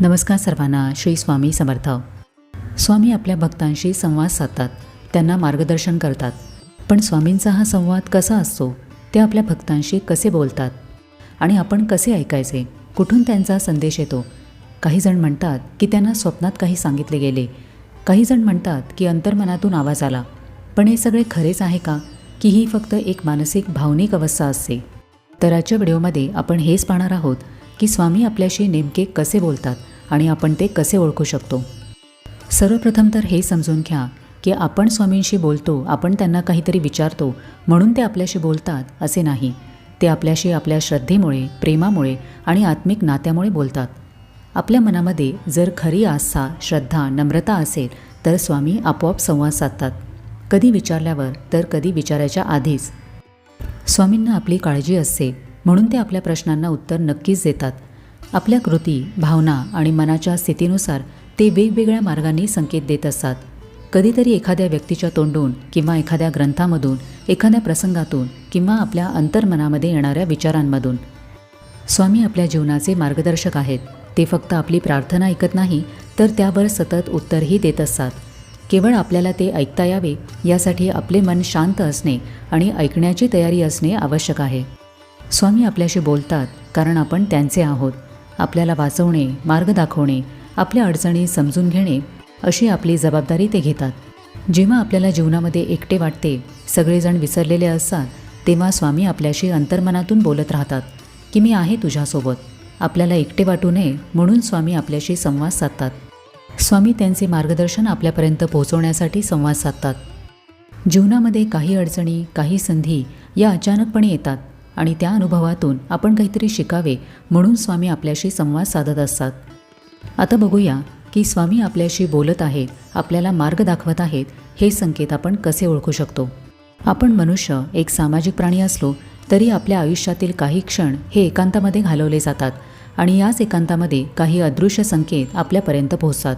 नमस्कार सर्वांना श्री स्वामी समर्थ. स्वामी आपल्या भक्तांशी संवाद साधतात त्यांना मार्गदर्शन करतात. पण स्वामींचा हा संवाद कसा असतो ते आपल्या भक्तांशी कसे बोलतात? आणि आपण कसे ऐकायचे? कुठून त्यांचा संदेश येतो? काही जण म्हणतात की त्यांना स्वप्नात काही सांगितले गेले. काही जण म्हणतात की अंतर्मनातून आवाज आला. पण हे सगळे खरेच आहे का? की ही फक्त एक मानसिक भावनिक अवस्था असते. तर आजच्या व्हिडिओमध्ये आपण हेच पाहणार आहोत की स्वामी आपल्याशी नेमके कसे बोलतात आणि आपण ते कसे ओळखू शकतो? सर्वप्रथम तर हे समजून घ्या की आपण स्वामींशी बोलतो आपण त्यांना काहीतरी विचारतो म्हणून ते आपल्याशी बोलतात असे नाही. ते आपल्याशी आपल्या श्रद्धेमुळे प्रेमामुळे आणि आत्मिक नात्यामुळे बोलतात. आपल्या मनामध्ये जर खरी आस्था श्रद्धा नम्रता असेल तर स्वामी आपोआप संवाद साधतात. कधी विचारल्यावर तर कधी विचारायच्या आधीच. स्वामींना आपली काळजी असते. म्हणून ते आपल्या प्रश्नांना उत्तर नक्कीच देतात. आपल्या कृती भावना आणि मनाच्या स्थितीनुसार ते वेगवेगळ्या मार्गांनी संकेत देत असतात. कधीतरी एखाद्या व्यक्तीच्या तोंडून किंवा एखाद्या ग्रंथामधून एखाद्या प्रसंगातून किंवा आपल्या अंतर्मनामध्ये येणाऱ्या विचारांमधून. स्वामी आपल्या जीवनाचे मार्गदर्शक आहेत. ते फक्त आपली प्रार्थना ऐकत नाही तर त्यावर सतत उत्तरही देत असतात. केवळ आपल्याला ते ऐकता यावे यासाठी आपले मन शांत असणे आणि ऐकण्याची तयारी असणे आवश्यक आहे. स्वामी आपल्याशी बोलतात कारण आपण त्यांचे आहोत. आपल्याला वाचवणे मार्ग दाखवणे आपल्या अडचणी समजून घेणे अशी आपली जबाबदारी ते घेतात. जेव्हा आपल्याला जीवनामध्ये एकटे वाटते सगळेजण विसरलेले असतात तेव्हा स्वामी आपल्याशी अंतर्मनातून बोलत राहतात की मी आहे तुझ्यासोबत. आपल्याला एकटे वाटू नये म्हणून स्वामी आपल्याशी संवाद साधतात. स्वामी त्यांचे मार्गदर्शन आपल्यापर्यंत पोहोचवण्यासाठी संवाद साधतात. जीवनामध्ये काही अडचणी काही संधी या अचानकपणे येतात. आणि त्या अनुभवातून आपण काहीतरी शिकावे म्हणून स्वामी आपल्याशी संवाद साधत असतात. आता बघूया की स्वामी आपल्याशी बोलत आहेत आपल्याला मार्ग दाखवत आहेत हे संकेत आपण कसे ओळखू शकतो? आपण मनुष्य एक सामाजिक प्राणी असलो तरी आपल्या आयुष्यातील काही क्षण हे एकांतामध्ये घालवले जातात आणि याच एकांतामध्ये काही अदृश्य संकेत आपल्यापर्यंत पोहोचतात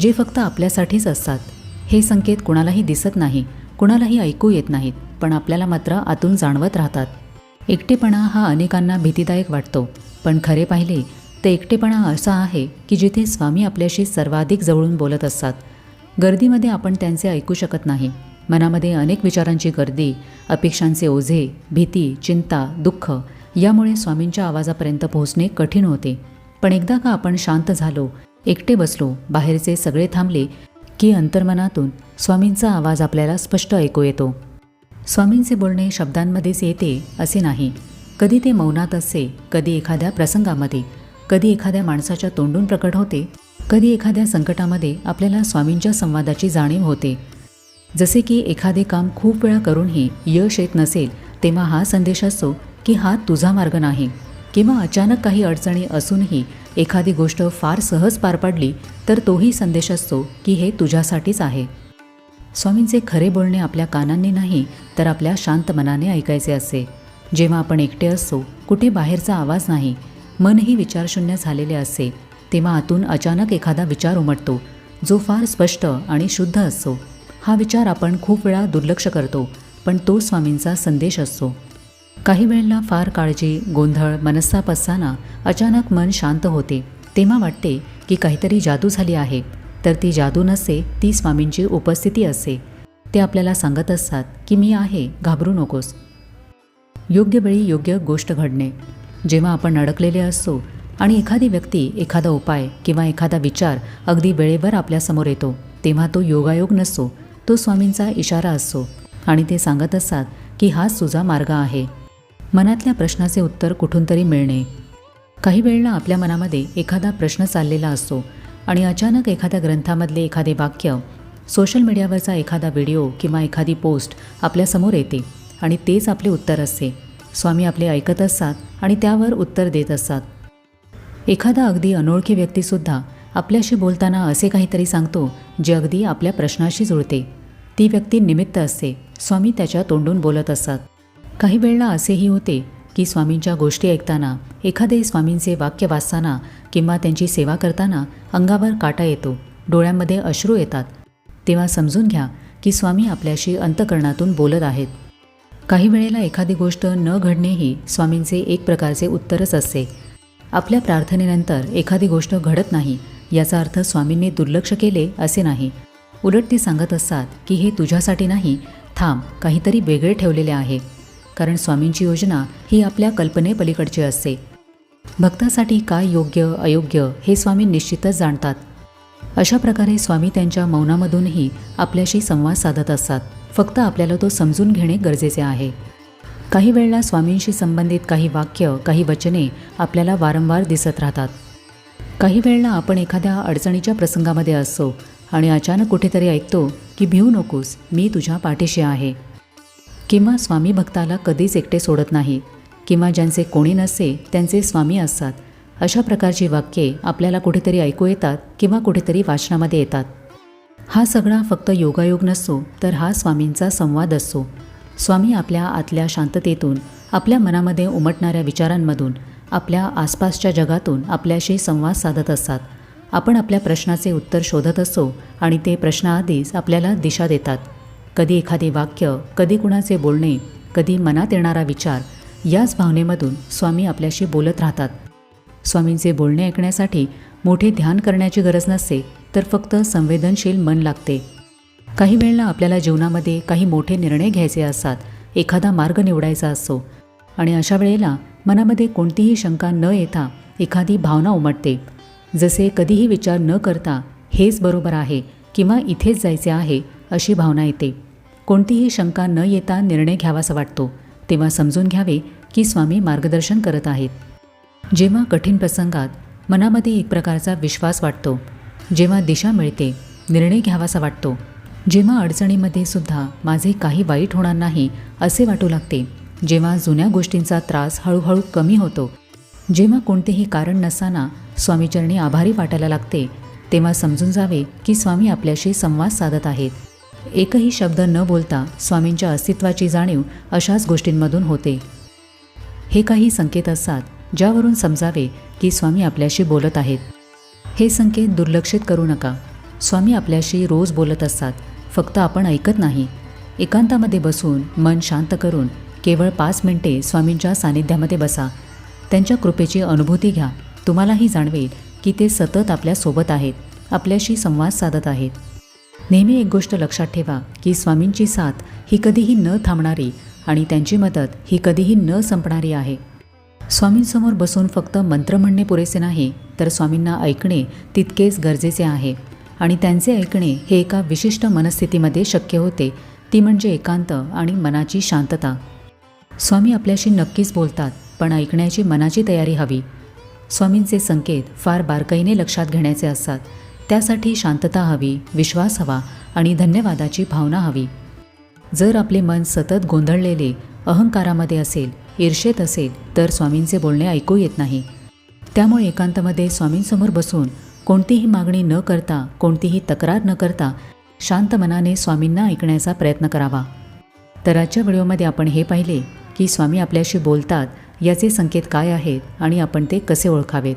जे फक्त आपल्यासाठीच असतात. हे संकेत कुणालाही दिसत नाही कुणालाही ऐकू येत नाहीत पण आपल्याला मात्र आतून जाणवत राहतात. एकटेपणा हा अनेकांना भीतीदायक वाटतो. पण खरे पाहिले तर एकटेपणा असा आहे की जिथे स्वामी आपल्याशी सर्वाधिक जवळून बोलत असतात. गर्दीमध्ये आपण त्यांचे ऐकू शकत नाही. मनामध्ये अनेक विचारांची गर्दी अपेक्षांचे ओझे भीती चिंता दुःख यामुळे स्वामींच्या आवाजापर्यंत पोहोचणे कठीण होते. पण एकदा का आपण शांत झालो एकटे बसलो बाहेरचे सगळे थांबले की अंतर्मनातून स्वामींचा आवाज आपल्याला स्पष्ट ऐकू येतो. स्वामींचे बोलणे शब्दांमध्येच येते असे नाही. कधी ते मौनात असते कधी एखाद्या प्रसंगामध्ये कधी एखाद्या माणसाच्या तोंडून प्रकट होते कधी एखाद्या संकटामध्ये आपल्याला स्वामींच्या संवादाची जाणीव होते. जसे की एखादे काम खूप वेळा करूनही यश येत नसेल तेव्हा हा संदेश असतो की हा तुझा मार्ग नाही. किंवा अचानक काही अडचणी असूनही एखादी गोष्ट फार सहज पार पाडली तर तोही संदेश असतो की हे तुझ्यासाठीच आहे. स्वामींचे खरे बोलणे आपल्या कानांनी नाही तर आपल्या शांत मनाने ऐकायचे असते जेव्हा आपण एकटे असतो कुठे बाहेरचा आवाज नाही मनही विचारशून्य झालेले असते तेव्हा आतून अचानक एखादा विचार उमटतो जो फार स्पष्ट आणि शुद्ध असतो. हा विचार आपण खूप वेळा दुर्लक्ष करतो पण तो स्वामींचा संदेश असतो. काही वेळेला फार काळजी गोंधळ मनस्ताप असताना अचानक मन शांत होते तेव्हा वाटते की काहीतरी जादू झाली आहे. तर ती जादू नसते ती स्वामींची उपस्थिती असते ते आपल्याला सांगत असतात की मी आहे घाबरू नकोस. योग्य वेळी योग्य गोष्ट घडणे. जेव्हा आपण अडकलेले असतो आणि एखादी व्यक्ती एखादा उपाय किंवा एखादा विचार अगदी वेळेवर आपल्यासमोर येतो तेव्हा तो योगायोग नसतो तो स्वामींचा इशारा असतो आणि ते सांगत असतात की हाच तुझा मार्ग आहे. मनातल्या प्रश्नाचे उत्तर कुठून तरी मिळणे. काही वेळेला आपल्या मनामध्ये एखादा प्रश्न चाललेला असतो आणि अचानक एखाद्या ग्रंथामधले एखादे वाक्य सोशल मीडियावरचा एखादा व्हिडिओ किंवा एखादी पोस्ट आपल्यासमोर येते आणि तेच आपले उत्तर असते. स्वामी आपले ऐकत असतात आणि त्यावर उत्तर देत असतात. एखादा अगदी अनोळखी व्यक्तीसुद्धा आपल्याशी बोलताना असे काहीतरी सांगतो जे अगदी आपल्या प्रश्नाशी जुळते. ती व्यक्ती निमित्त असते. स्वामी त्याच्या तोंडून बोलत असतात. काही वेळेला असेही होते की स्वामींच्या गोष्टी ऐकताना एखादे स्वामींचे वाक्य वाचताना किंवा त्यांची सेवा करताना अंगावर काटा येतो डोळ्यांमध्ये अश्रू येतात. तेव्हा समजून घ्या की स्वामी आपल्याशी अंतकरणातून बोलत आहेत. काही वेळेला एखादी गोष्ट न घडणेही स्वामींचे एक प्रकारचे उत्तरच असते. आपल्या प्रार्थनेनंतर एखादी गोष्ट घडत नाही याचा अर्थ स्वामींनी दुर्लक्ष केले असे नाही. उलट ते सांगत असतात की हे तुझ्यासाठी नाही थांब काहीतरी वेगळे ठेवलेले आहे. कारण स्वामींची योजना ही आपल्या कल्पनेपलीकडची असते. भक्तासाठी काय योग्य अयोग्य हे स्वामी निश्चितच जाणतात. अशा प्रकारे स्वामी त्यांच्या मौनामधूनही आपल्याशी संवाद साधत असतात. फक्त आपल्याला तो समजून घेणे गरजेचे आहे. काही वेळेला स्वामींशी संबंधित काही वाक्य काही वचने आपल्याला वारंवार दिसत राहतात. काही वेळेला आपण एखाद्या अडचणीच्या प्रसंगामध्ये असतो आणि अचानक कुठेतरी ऐकतो की भिऊ नकोस मी तुझ्या पाठीशी आहे. किंवा स्वामी भक्ताला कधीच एकटे सोडत नाही किंवा ज्यांचे कोणी नसते त्यांचे स्वामी असतात. अशा प्रकारची वाक्ये आपल्याला कुठेतरी ऐकू येतात किंवा कुठेतरी वाचनामध्ये येतात. हा सगळा फक्त योगायोग नसतो तर हा स्वामींचा संवाद असतो. स्वामी आपल्या आतल्या शांततेतून आपल्या मनामध्ये उमटणाऱ्या विचारांमधून आपल्या आसपासच्या जगातून आपल्याशी संवाद साधत असतात. आपण आपल्या प्रश्नाचे उत्तर शोधत असतो आणि ते प्रश्नाआधीच आपल्याला दिशा देतात. कधी एखादे वाक्य कधी कुणाचे बोलणे कधी मनात येणारा विचार याच भावनेमधून स्वामी आपल्याशी बोलत राहतात. स्वामींचे बोलणे ऐकण्यासाठी मोठे ध्यान करण्याची गरज नसते तर फक्त संवेदनशील मन लागते. काही वेळेला आपल्याला जीवनामध्ये काही मोठे निर्णय घ्यायचे असतात एखादा मार्ग निवडायचा असतो. आणि अशा वेळेला मनामध्ये कोणतीही शंका न येता एखादी भावना उमटते. जसे कधीही विचार न करता हेच बरोबर आहे किंवा इथेच जायचे आहे अशी भावना येते. कोणतीही शंका न येता निर्णय घ्यावासा वाटतो तेव्हा समजून घ्यावे की स्वामी मार्गदर्शन करत आहेत. जेव्हा कठीण प्रसंगात मनामध्ये एक प्रकारचा विश्वास वाटतो जेव्हा दिशा मिळते निर्णय घ्यावासा वाटतो जेव्हा अडचणीमध्ये सुद्धा माझे काही वाईट होणार नाही असे वाटू लागते जेव्हा जुन्या गोष्टींचा त्रास हळूहळू कमी होतो जेव्हा कोणतेही कारण नसताना स्वामीचरणी आभारी वाटायला लागते तेव्हा समजून जावे की स्वामी आपल्याशी संवाद साधत आहेत. एकही शब्द न बोलता स्वामींच्या अस्तित्वाची जाणीव अशाच गोष्टींमधून होते. हे काही संकेत असतात ज्यावरून समजावे की स्वामी आपल्याशी बोलत आहेत. हे संकेत दुर्लक्षित करू नका. स्वामी आपल्याशी रोज बोलत असतात फक्त आपण ऐकत नाही. एकांतामध्ये बसून मन शांत करून केवळ पाच मिनिटे स्वामींच्या सानिध्यामध्ये बसा. त्यांच्या कृपेची अनुभूती घ्या. तुम्हालाही जाणवेल की ते सतत आपल्यासोबत आहेत आपल्याशी संवाद साधत आहेत. नेहमी एक गोष्ट लक्षात ठेवा की स्वामींची साथ ही कधीही न थांबणारी आणि त्यांची मदत ही कधीही न संपणारी आहे. स्वामींसमोर बसून फक्त मंत्र म्हणणे पुरेसे नाही तर स्वामींना ऐकणे तितकेच गरजेचे आहे. आणि त्यांचे ऐकणे हे एका विशिष्ट मनस्थितीमध्ये शक्य होते ती म्हणजे एकांत आणि मनाची शांतता. स्वामी आपल्याशी नक्कीच बोलतात पण ऐकण्याची मनाची तयारी हवी. स्वामींचे संकेत फार बारकाईने लक्षात घेण्याचे असतात त्यासाठी शांतता हवी विश्वास हवा आणि धन्यवादाची भावना हवी. जर आपले मन सतत गोंधळलेले अहंकारामध्ये असेल ईर्षेत असेल तर स्वामींचे बोलणे ऐकू येत नाही. त्यामुळे एकांतामध्ये स्वामींसमोर बसून कोणतीही मागणी न करता कोणतीही तक्रार न करता शांत मनाने स्वामींना ऐकण्याचा प्रयत्न करावा. तर आजच्या व्हिडिओमध्ये आपण हे पाहिले की स्वामी आपल्याशी बोलतात याचे संकेत काय आहेत आणि आपण ते कसे ओळखावेत.